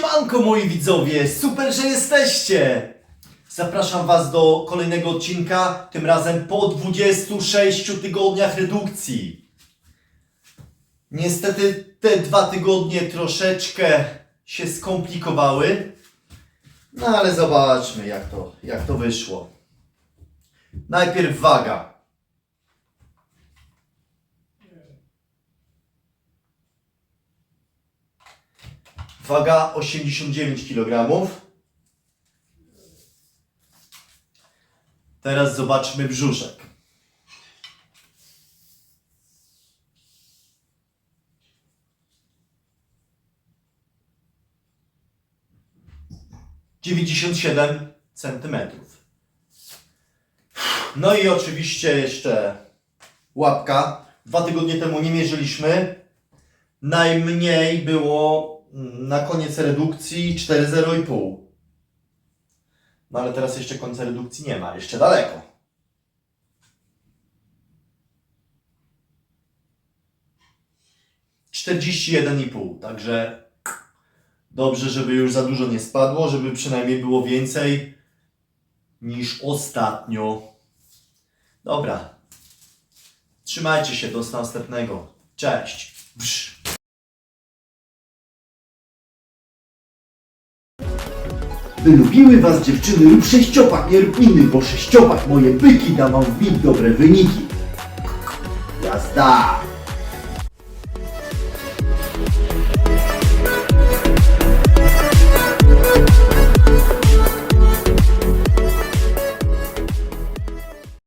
Siemanko moi widzowie, super, że jesteście! Zapraszam Was do kolejnego odcinka, tym razem po 26 tygodniach redukcji. Niestety te dwa tygodnie troszeczkę się skomplikowały, no ale zobaczmy jak to, jak to wyszło. Najpierw waga. Waga 89 kg. Teraz zobaczmy brzuszek. Dziewięćdziesiąt siedem centymetrów. No i oczywiście jeszcze łapka. Dwa tygodnie temu nie mierzyliśmy. Najmniej było na koniec redukcji 4,0,5. No ale teraz jeszcze końca redukcji nie ma, jeszcze daleko. Czterdzieści jeden i pół, także dobrze, żeby już za dużo nie spadło, żeby przynajmniej było więcej niż ostatnio. Dobra. Trzymajcie się do następnego. Cześć. Brz. Wylubiły was dziewczyny lub sześciopak, inny, bo sześciopak moje byki da wam w dobre wyniki. Jazda!